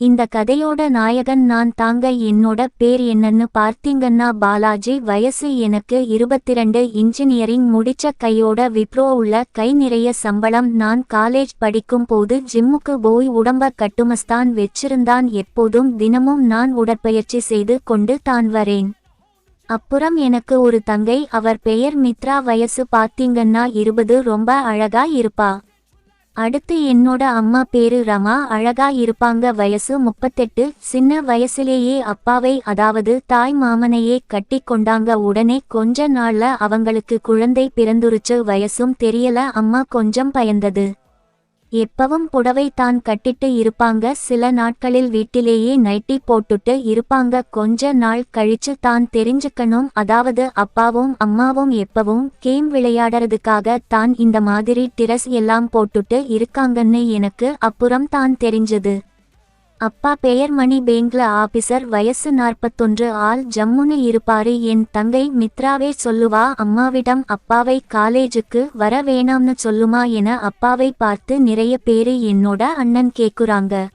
இந்த கதையோட நாயகன் நான் தாங்க என்னோட பேர் என்னன்னு பார்த்தீங்கன்னா பாலாஜி. வயசு எனக்கு இருபத்திரண்டு. இன்ஜினியரிங் முடிச்ச கையோட விப்ரோ உள்ள கை நிறைய சம்பளம் நான் காலேஜ் படிக்கும் போது ஜிம்முக்கு போய் உடம்ப கட்டுமஸ்தான் வச்சிருந்தான். எப்போதும் தினமும் நான் உடற்பயிற்சி செய்து கொண்டு தான் வரேன். அப்புறம் எனக்கு ஒரு தங்கை. அவர் பெயர் மித்ரா. வயசு பார்த்தீங்கன்னா இருபது. ரொம்ப அழகா இருப்பா. அடுத்து என்னோட அம்மா பேரு ரமா. அழகா இருப்பாங்க. வயசு முப்பத்தெட்டு. சின்ன வயசுலேயே அப்பாவை அதாவது தாய் மாமனையே கட்டி கொண்டாங்க. உடனே கொஞ்ச நாள்ல அவங்களுக்கு குழந்தை பிறந்துருச்சு. வயசும் தெரியல. அம்மா கொஞ்சம் பயந்தது. எப்பவும் புடவை தான் கட்டிட்டு இருப்பாங்க. சில நாட்களில் வீட்டிலேயே நைட்டி போட்டுட்டு இருப்பாங்க. கொஞ்ச நாள் கழிச்சு தான் தெரிஞ்சுக்கணும். அதாவது அப்பாவும் அம்மாவும் எப்பவும் கேம் விளையாடுறதுக்காக தான் இந்த மாதிரி டிரஸ் எல்லாம் போட்டுட்டு இருக்காங்கன்னு எனக்கு அப்புறம் தான் தெரிஞ்சது. அப்பா பெயர் மணி பேங்க்ல ஆபீசர் வயசு நாற்பத்தொன்று. ஆள் ஜம்முன்னு இருப்பாரு. என் தங்கை மித்ராவே சொல்லுவா அம்மாவிடம் அப்பாவை காலேஜுக்கு வர வேணாம்னு சொல்லுமா என அப்பாவை பார்த்து நிறைய பேரு என்னோட அண்ணன் கேக்குறாங்க.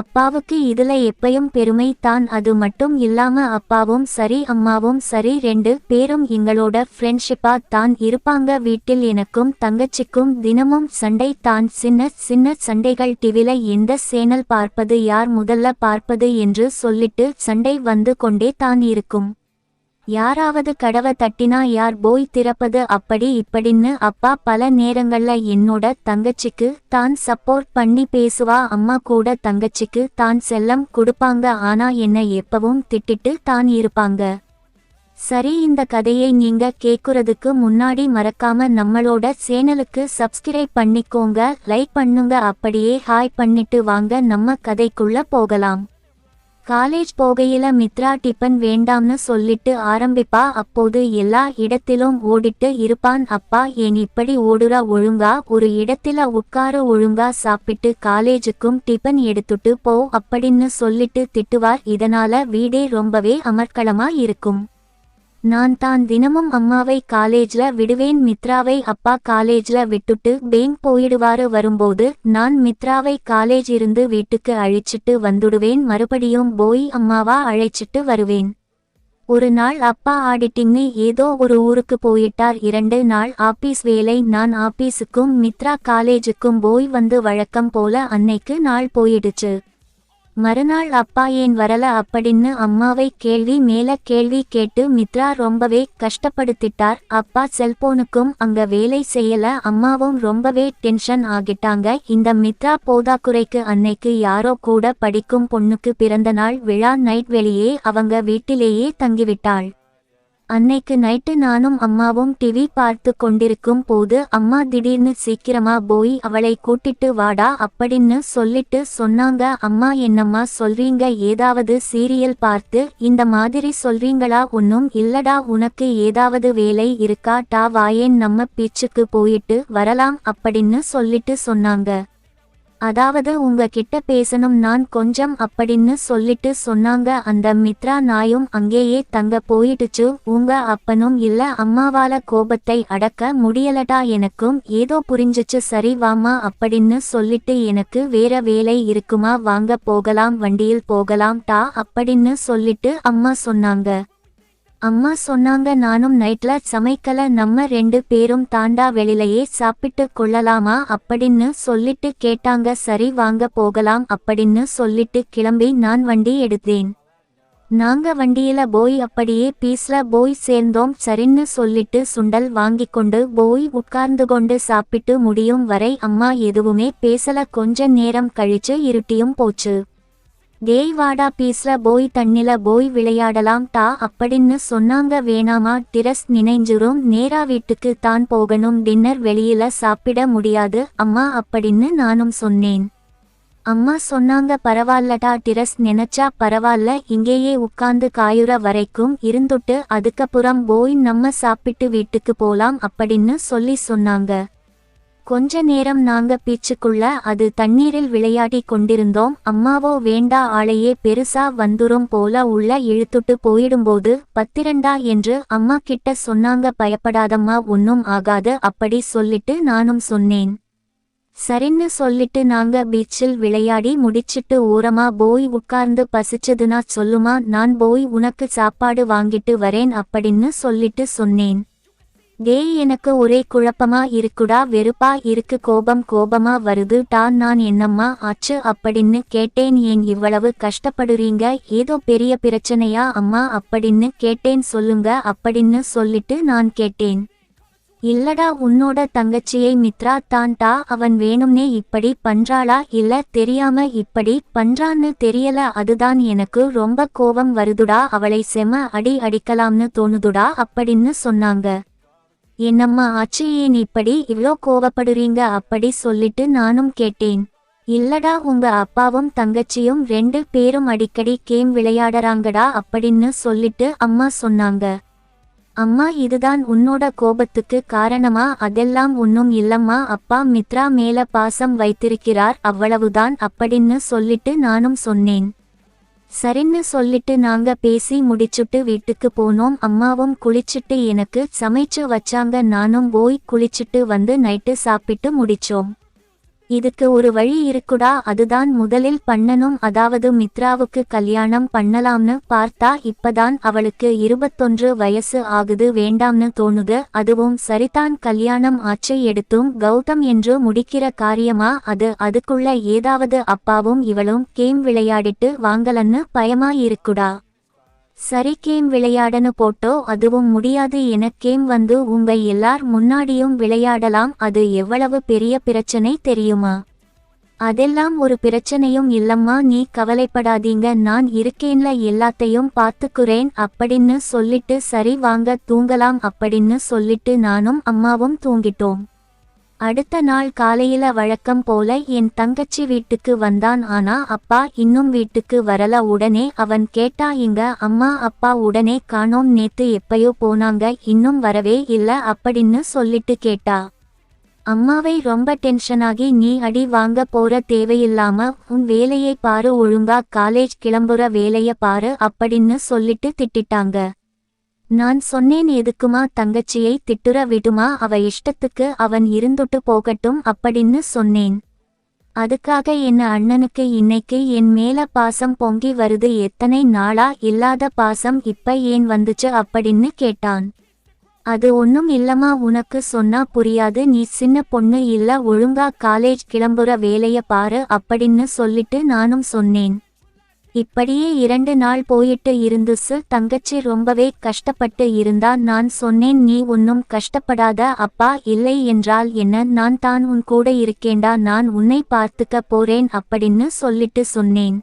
அப்பாவுக்கு இதுல எப்பயும் பெருமை தான் அது மட்டும் இல்லாம அப்பாவும் சரி அம்மாவும் சரி ரெண்டு பேரும் எங்களோட ஃப்ரெண்ட்ஷிப்பா தான் இருப்பாங்க. வீட்டில் எனக்கும் தங்கச்சிக்கும் தினமும் சண்டை தான். சின்ன சின்ன சண்டைகள் டிவில எந்த சேனல் பார்ப்பது யார் முதல்ல பார்ப்பது என்று சொல்லிட்டு சண்டை வந்து கொண்டே தான் இருக்கும். யாராவது கடவை தட்டினா யார் போய் திறப்பது அப்படி இப்படின்னு அப்பா பல நேரங்கள்ல என்னோட தங்கச்சிக்கு தான் சப்போர்ட் பண்ணி பேசுவா அம்மா கூட தங்கச்சிக்கு தான் செல்லம் கொடுப்பாங்க ஆனா என்ன எப்பவும் திட்டிட்டு தான் இருப்பாங்க. சரி இந்த கதையை நீங்க கேக்குறதுக்கு முன்னாடி மறக்காம நம்மளோட சேனலுக்கு சப்ஸ்கிரைப் பண்ணிக்கோங்க லைக் பண்ணுங்க அப்படியே ஹாய் பண்ணிட்டு வாங்க நம்ம கதைக்குள்ள போகலாம். காலேஜ் போகையில மித்ரா டிபன் வேண்டாம்னு சொல்லிட்டு ஆரம்பிப்பா. அப்போது எல்லா இடத்திலும் ஓடிட்டு இருப்பான். அப்பா ஏன் இப்படி ஓடுறா? ஒழுங்கா? ஒரு இடத்துல உட்கார ஒழுங்கா சாப்பிட்டு காலேஜுக்கும் டிபன் எடுத்துட்டு போ. அப்படின்னு சொல்லிட்டு திட்டுவார். இதனால வீடே ரொம்பவே அமர்க்களமா இருக்கும். நான் தான் தினமும் அம்மாவை காலேஜ்ல விடுவேன். மித்ராவை அப்பா காலேஜ்ல விட்டுட்டு பேங்க் போயிடுவாரு வரும்போது நான் மித்ராவை காலேஜ் இருந்து வீட்டுக்கு அழிச்சிட்டு வந்துடுவேன். மறுபடியும் போய் அம்மாவா அழைச்சிட்டு வருவேன். ஒரு நாள் அப்பா ஆடிட்டிங்னு ஏதோ ஒரு ஊருக்கு போயிட்டார். இரண்டு நாள் ஆபீஸ் வேலை. நான் ஆபீஸுக்கும் மித்ரா காலேஜுக்கும் போய் வந்து வழக்கம் போல அன்னைக்கு நாள் போயிடுச்சு. மறுநாள் அப்பா ஏன் வரல அப்படின்னு அம்மாவை கேள்வி மேல கேள்வி கேட்டு மித்ரா ரொம்பவே கஷ்டப்படுத்திட்டார். அப்பா செல்போனுக்கும் அங்க வேலை செய்யல. அம்மாவும் ரொம்பவே டென்ஷன் ஆகிட்டாங்க. இந்த மித்ரா போதாக்குறைக்கு அன்னைக்கு யாரோ கூட படிக்கும் பொண்ணுக்கு பிறந்த நாள் விழா நைட் வெளியே அவங்க வீட்டிலேயே தங்கிவிட்டாள். அன்னைக்கு நைட்டு நானும் அம்மாவும் டிவி பார்த்து கொண்டிருக்கும் போது அம்மா திடீர்னு சீக்கிரமா போய் அவளை கூட்டிட்டு வாடா அப்படின்னு சொல்லிட்டு சொன்னாங்க. அம்மா என்னம்மா சொல்றீங்க? ஏதாவது சீரியல் பார்த்து இந்த மாதிரி சொல்றீங்களா? ஒன்னும் இல்லடா உனக்கு ஏதாவது வேலை இருக்கா? டா வாயேன் நம்ம பீச்சுக்கு போயிட்டு வரலாம் அப்படின்னு சொல்லிட்டு சொன்னாங்க. அதாவது உங்க கிட்ட பேசணும் நான் கொஞ்சம் அப்படின்னு சொல்லிட்டு சொன்னாங்க. அந்த மித்ரா நாயும் அங்கேயே தங்க போயிடுச்சு உங்க அப்பனும் இல்ல அம்மாவால கோபத்தை அடக்க முடியலடா எனக்கும். ஏதோ புரிஞ்சிச்சு சரி வாமா அப்படின்னு சொல்லிட்டு எனக்கு வேற வேலை இருக்குமா வாங்க போகலாம் வண்டியில் போகலாம் டா அப்படின்னு சொல்லிட்டு அம்மா சொன்னாங்க. அம்மா சொன்னாங்க நானும் நைட்ல சமைக்கல நம்ம ரெண்டு பேரும் தாண்டா வெளியிலேயே சாப்பிட்டு கொள்ளலாமா? அப்படின்னு சொல்லிட்டு கேட்டாங்க. சரி வாங்க போகலாம் அப்படின்னு சொல்லிட்டு கிளம்பி நான் வண்டி எடுத்தேன். நாங்க வண்டியில போய் அப்படியே பீஸ்ல போய் சேர்ந்தோம் சரின்னு சொல்லிட்டு சுண்டல் வாங்கி கொண்டு போய் உட்கார்ந்து கொண்டு சாப்பிட்டு முடியும் வரை அம்மா எதுவுமே பேசல. கொஞ்ச நேரம் கழிச்சு இருட்டியும் போச்சு. டேய் வாடா பீஸ்ல போய் தண்ணில போய் விளையாடலாம் டா அப்படின்னு சொன்னாங்க வேணாமா டிரஸ் நினைஞ்சிரும். நேரா வீட்டுக்கு தான் போகணும். டின்னர் வெளியில சாப்பிட முடியாது. அம்மா அப்படின்னு நானும் சொன்னேன். அம்மா சொன்னாங்க பரவாயில்லடா டிரஸ் நினைச்சா பரவாயில்ல. இங்கேயே உட்கார்ந்து காயுற வரைக்கும் இருந்துட்டு அதுக்கப்புறம் போய் நம்ம சாப்பிட்டு வீட்டுக்கு போலாம் அப்படின்னு சொல்லி சொன்னாங்க. கொஞ்ச நேரம் நாங்க பீச்சுக்குள்ள அது தண்ணீரில் விளையாடி கொண்டிருந்தோம். அம்மாவோ வேண்டா ஆளையே பெருசா வந்துரும் போல உள்ள இழுத்துட்டு போயிடும்போது பத்திரண்டா என்று அம்மா கிட்ட சொன்னாங்க. பயப்படாதம்மா ஒன்னும் ஆகாது அப்படி சொல்லிட்டு நானும் சொன்னேன். சரின்னு சொல்லிட்டு நாங்க பீச்சில் விளையாடி முடிச்சிட்டு ஓரமா போய் உட்கார்ந்து பசிச்சதுனா சொல்லுமா? நான் போய் உனக்கு சாப்பாடு வாங்கிட்டு வரேன் அப்படின்னு சொல்லிட்டு சொன்னேன். டேய் எனக்கு ஒரே குழப்பமா இருக்குடா வெறுப்பா இருக்கு கோபம் கோபமா வருது டான் நான் என்னம்மா ஆச்சு அப்படின்னு கேட்டேன் ஏன் இவ்வளவு கஷ்டப்படுறீங்க ஏதோ பெரிய பிரச்சனையா அம்மா அப்படின்னு கேட்டேன் சொல்லுங்க அப்படின்னு சொல்லிட்டு நான் கேட்டேன். இல்லடா உன்னோட தங்கச்சியை மித்ரா தான்டா அவன் வேணும்னே இப்படி பண்றாளா இல்ல தெரியாம இப்படி பண்றான்னு தெரியல அதுதான் எனக்கு ரொம்ப கோபம் வருதுடா அவளை செம அடி அடிக்கலாம்னு தோணுதுடா அப்படின்னு சொன்னாங்க. என்னம்மா ஆச்சு ஏன் இப்படி இவ்ளோ கோவப்படுறீங்க? அப்படி சொல்லிட்டு நானும் கேட்டேன். இல்லடா உங்க அப்பாவும் தங்கச்சியும் ரெண்டு பேரும் அடிக்கடி கேம் விளையாடுறாங்கடா அப்படின்னு சொல்லிட்டு அம்மா சொன்னாங்க. அம்மா இதுதான் உன்னோட கோபத்துக்கு காரணமா? அதெல்லாம் ஒன்னும் இல்லம்மா. அப்பா மித்ரா மேல பாசம் வைத்திருக்கிறார் அவ்வளவுதான் அப்படின்னு சொல்லிட்டு நானும் சொன்னேன். சரின்னு சொல்லிட்டு நாங்க பேசி முடிச்சுட்டு வீட்டுக்கு போனோம். அம்மாவும் குளிச்சுட்டு எனக்கு சமைச்சு வச்சாங்க. நானும் போய் குளிச்சுட்டு வந்து நைட்டு சாப்பிட்டு முடிச்சோம். இதுக்கு ஒரு வழி இருக்குடா அதுதான் முதலில் பண்ணனும் அதாவது மித்ராவுக்கு கல்யாணம் பண்ணலாம்னு பார்த்தா இப்பதான் அவளுக்கு இருபத்தொன்று வயசு ஆகுது வேண்டாம்னு தோணுது அதுவும் சரிதான் கல்யாணம் ஆச்சு எடுத்தும் கௌதம் என்று முடிக்கிற காரியமா அது அதுக்குள்ள ஏதாவது அப்பாவும் இவளும் கேம் விளையாடிட்டு வாங்கலன்னு பயமா இருக்குடா சரி கேம் விளையாடனு போட்டோ அதுவும் முடியாது என கேம் வந்து உங்க எல்லார் முன்னாடியும் விளையாடலாம் அது எவ்வளவு பெரிய பிரச்சனை தெரியுமா? அதெல்லாம் ஒரு பிரச்சனையும் இல்லம்மா நீ கவலைப்படாதீங்க நான் இருக்கேன்ல எல்லாத்தையும் பார்த்துக்குறேன் அப்படின்னு சொல்லிட்டு சரி வாங்க தூங்கலாம் அப்படின்னு சொல்லிட்டு நானும் அம்மாவும் தூங்கிட்டோம். அடுத்த நாள் காலையில வழக்கம் போல என் தங்கச்சி வீட்டுக்கு வந்தான். ஆனா அப்பா இன்னும் வீட்டுக்கு வரல. உடனே அவன் கேட்டா இங்க அம்மா அப்பா உடனே காணோம். நேத்து எப்பயோ போனாங்க. இன்னும் வரவே இல்ல அப்படின்னு சொல்லிட்டு கேட்டா. அம்மாவை ரொம்ப டென்ஷனாகி நீ அடி வாங்க போற தேவையில்லாம உன் வேலையை பாரு ஒழுங்கா காலேஜ் கிளம்புற வேலைய பாரு அப்படின்னு சொல்லிட்டு திட்டிட்டாங்க. நான் சொன்னேன் எதுக்குமா தங்கச்சியை திட்டுற விடுமா அவ இஷ்டத்துக்கு அவன் இருந்துட்டு போகட்டும் அப்படின்னு சொன்னேன். அதுக்காக என் அண்ணனுக்கு இன்னைக்கு என் மேல பாசம் பொங்கி வருது எத்தனை நாளா இல்லாத பாசம் இப்ப ஏன் வந்துச்சு அப்படின்னு கேட்டான். அது ஒன்னும் இல்லம்மா உனக்கு சொன்னா புரியாது நீ சின்ன பொண்ணு இல்ல ஒழுங்கா காலேஜ் கிளம்புற வேலைய பாரு அப்படின்னு சொல்லிட்டு நானும் சொன்னேன். இப்படியே இரண்டு நாள் போயிட்டு இருந்துசு தங்கச்சி ரொம்பவே கஷ்டப்பட்டு இருந்தா நான் சொன்னேன் நீ ஒன்னும் கஷ்டப்படாத அப்பா இல்லை என்றால் என்ன நான் தான் உன் கூட இருக்கேண்டா நான் உன்னை பார்த்துக்க போறேன் அப்படின்னு சொல்லிட்டு சொன்னேன்.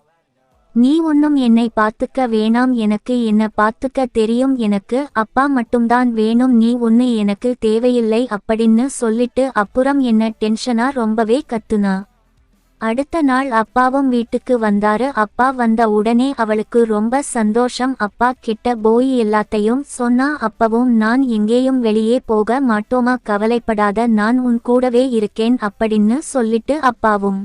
நீ ஒன்னும் என்னை பார்த்துக்க வேணாம் எனக்கு என்ன பார்த்துக்க தெரியும் எனக்கு அப்பா மட்டும்தான் வேணும் நீ ஒன்னு எனக்கு தேவையில்லை அப்படின்னு சொல்லிட்டு அப்புறம் என்ன டென்ஷனா ரொம்பவே கத்துனா. அடுத்த நாள் அப்பாவும் வீட்டுக்கு வந்தாரு. அப்பா வந்த உடனே அவளுக்கு ரொம்ப சந்தோஷம். அப்பா கிட்ட போய் எல்லாத்தையும் சொன்னா அப்பவும் நான் எங்கேயும் வெளியே போக மாட்டோமா? கவலைப்படாத நான் உன் கூடவே இருக்கேன் அப்படின்னு சொல்லிட்டு அப்பாவும்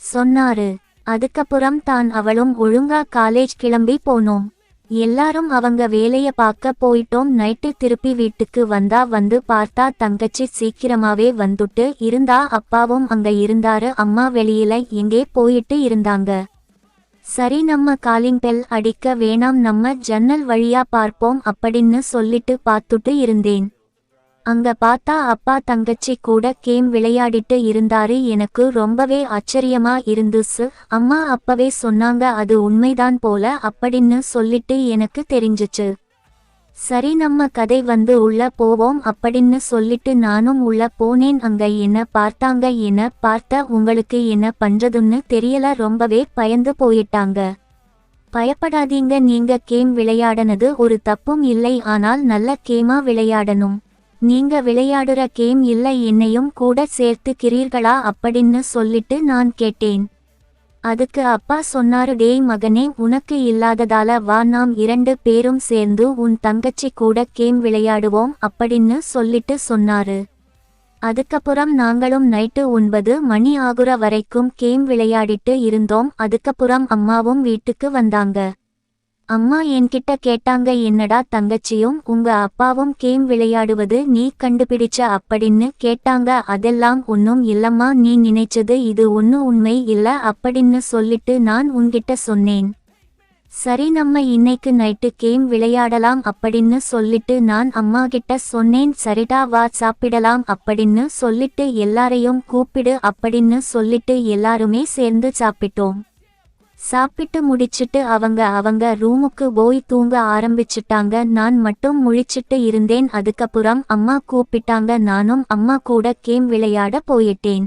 சொன்னாரு. அதுக்கப்புறம் தான் அவளும் ஒழுங்கா காலேஜ் கிளம்பி போனோம். எல்லாரும் அவங்க வேலைய பார்க்க போயிட்டோம். நைட்டு திருப்பி வீட்டுக்கு வந்தா வந்து பார்த்தா தங்கச்சி சீக்கிரமாவே வந்துட்டு இருந்தா அப்பாவும் அங்க இருந்தாரு. அம்மா வெளியில எங்கே போயிட்டு இருந்தாங்க. சரி நம்ம காலிங் பெல் அடிக்க வேணாம். நம்ம ஜன்னல் வழியா பார்ப்போம் அப்படின்னு சொல்லிட்டு பார்த்துட்டு இருந்தேன். அங்க பார்த்தா அப்பா தங்கச்சி கூட கேம் விளையாடிட்டு இருந்தாரு. எனக்கு ரொம்பவே ஆச்சரியமா இருந்துச்சு அம்மா அப்பவே சொன்னாங்க அது உண்மைதான் போல அப்படின்னு சொல்லிட்டு எனக்கு தெரிஞ்சுச்சு. சரி நம்ம கதை வந்து உள்ள போவோம் அப்படின்னு சொல்லிட்டு நானும் உள்ள போனேன். அங்க என்ன பார்த்தாங்க என்ன பார்த்த உங்களுக்கு என்ன பண்றதுன்னு தெரியல. ரொம்பவே பயந்து போயிட்டாங்க. பயப்படாதீங்க நீங்க கேம் விளையாடனது ஒரு தப்பும் இல்லை ஆனால் நல்ல கேமா விளையாடணும். நீங்க விளையாடுற கேம் இல்லை என்னையும் கூட சேர்த்துக்கிறீர்களா அப்படின்னு சொல்லிட்டு நான் கேட்டேன். அதுக்கு அப்பா சொன்னாரு டேய் மகனே உனக்கு இல்லாததால வா நாம் இரண்டு பேரும் சேர்ந்து உன் தங்கச்சி கூட கேம் விளையாடுவோம் அப்படின்னு சொல்லிட்டு சொன்னாரு. அதுக்கப்புறம் நாங்களும் நைட்டு ஒன்பது மணி ஆகுற வரைக்கும் கேம் விளையாடிட்டு இருந்தோம். அதுக்கப்புறம் அம்மாவும் வீட்டுக்கு வந்தாங்க. அம்மா என்கிட்ட கேட்டாங்க என்னடா தங்கச்சியும் உங்க அப்பாவும் கேம் விளையாடுவது நீ கண்டுபிடிச்ச அப்படின்னு கேட்டாங்க. அதெல்லாம் ஒன்னும் இல்லம்மா நீ நினைச்சது இது ஒன்னு உண்மை இல்ல அப்படின்னு சொல்லிட்டு நான் உன்கிட்ட சொன்னேன். சரி நம்ம இன்னைக்கு நைட்டு கேம் விளையாடலாம் அப்படின்னு சொல்லிட்டு நான் அம்மா கிட்ட சொன்னேன். சரிடா வா சாப்பிடலாம் அப்படின்னு சொல்லிட்டு எல்லாரையும் கூப்பிடு அப்படின்னு சொல்லிட்டு எல்லாருமே சேர்ந்து சாப்பிட்டோம். சாப்பிட்டு முடிச்சிட்டு அவங்க அவங்க ரூமுக்கு போய் தூங்க ஆரம்பிச்சிட்டாங்க. நான் மட்டும் முழிச்சிட்டு இருந்தேன். அதுக்கப்புறம் அம்மா கூப்பிட்டாங்க. நானும் அம்மா கூட கேம் விளையாட போயிட்டேன்.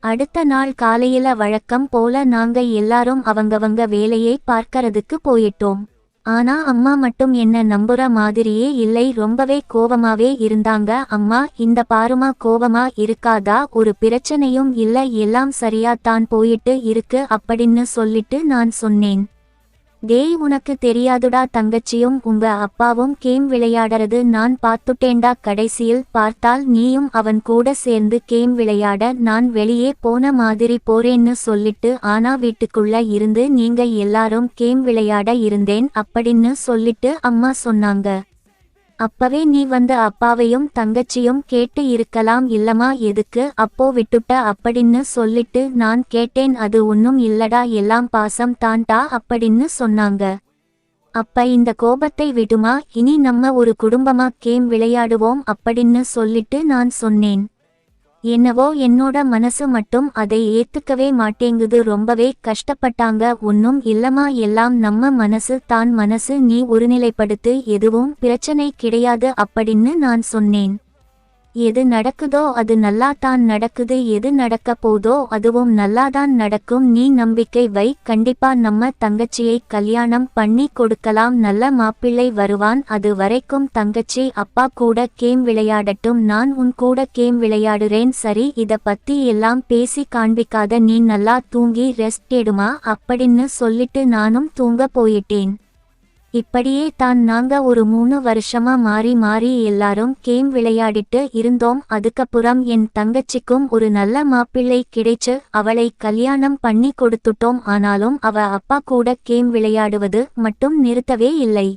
அடுத்த நாள் காலையில வழக்கம் போல நாங்க எல்லாரும் அவங்கவங்க வேலையை பார்க்கறதுக்கு போயிட்டோம். ஆனா அம்மா மட்டும் என்ன நம்புற மாதிரியே இல்லை ரொம்பவே கோவமாவே இருந்தாங்க. அம்மா இந்த பாருமா கோவமா இருக்காதா? ஒரு பிரச்சனையும் இல்ல எல்லாம் சரியா தான் போயிட்டு இருக்கு அப்படின்னு சொல்லிட்டு நான் சொன்னேன். டேய் உனக்கு தெரியாதுடா தங்கச்சியும் உங்க அப்பாவும் கேம் விளையாடறது நான் பார்த்துட்டேன்டா. கடைசியில் பார்த்தால் நீயும் அவன் கூட சேர்ந்து கேம் விளையாட நான் வெளியே போன மாதிரி போறேன்னு சொல்லிட்டு ஆனா வீட்டுக்குள்ள இருந்து நீங்க எல்லாரும் கேம் விளையாட இருந்தேன் அப்படின்னு சொல்லிட்டு அம்மா சொன்னாங்க. அப்பவே நீ வந்து அப்பாவையும் தங்கச்சியும் கேட்டு இருக்கலாம் இல்லமா எதுக்கு? அப்போ விட்டுட்ட அப்படின்னு சொல்லிட்டு நான் கேட்டேன் அது ஒன்னும் இல்லடா எல்லாம் பாசம் தான்டா அப்படின்னு சொன்னாங்க. அப்ப இந்த கோபத்தை விடுமா? இனி நம்ம ஒரு குடும்பமா கேம் விளையாடுவோம் அப்படின்னு சொல்லிட்டு நான் சொன்னேன். என்னவோ என்னோட மனசு மட்டும் அதை ஏத்துக்கவே மாட்டேங்குது. ரொம்பவே கஷ்டப்பட்டாங்க. ஒன்னும் இல்லமா எல்லாம் நம்ம மனசு தான் மனசு. நீ ஒருநிலைப்படுத்து. எதுவும் பிரச்சனை கிடையாது அப்படின்னு நான் சொன்னேன். எது நடக்குதோ அது நல்லா தான் நடக்குது எது நடக்க போதோ அதுவும் நல்லாதான் நடக்கும். நீ நம்பிக்கை வை கண்டிப்பா நம்ம தங்கச்சியை கல்யாணம் பண்ணி கொடுக்கலாம். நல்ல மாப்பிள்ளை வருவான் அது வரைக்கும் தங்கச்சி அப்பா கூட கேம் விளையாடட்டும். நான் உன் கூட கேம் விளையாடுறேன் சரி இத பத்தி எல்லாம் பேசி காண்பிக்காத நீ நல்லா தூங்கி ரெஸ்ட் எடுமா? அப்படின்னு சொல்லிட்டு நானும் தூங்க போயிட்டேன். இப்படியே தான் நாங்க ஒரு மூணு வருஷமா மாறி மாறி எல்லாரும் கேம் விளையாடிட்டு இருந்தோம். அதுக்கப்புறம் என் தங்கச்சிக்கும் ஒரு நல்ல மாப்பிள்ளை கிடைச்சு அவளை கல்யாணம் பண்ணி கொடுத்துட்டோம். ஆனாலும் அவ அப்பா கூட கேம் விளையாடுவது மட்டும் நிறுத்தவே இல்லை.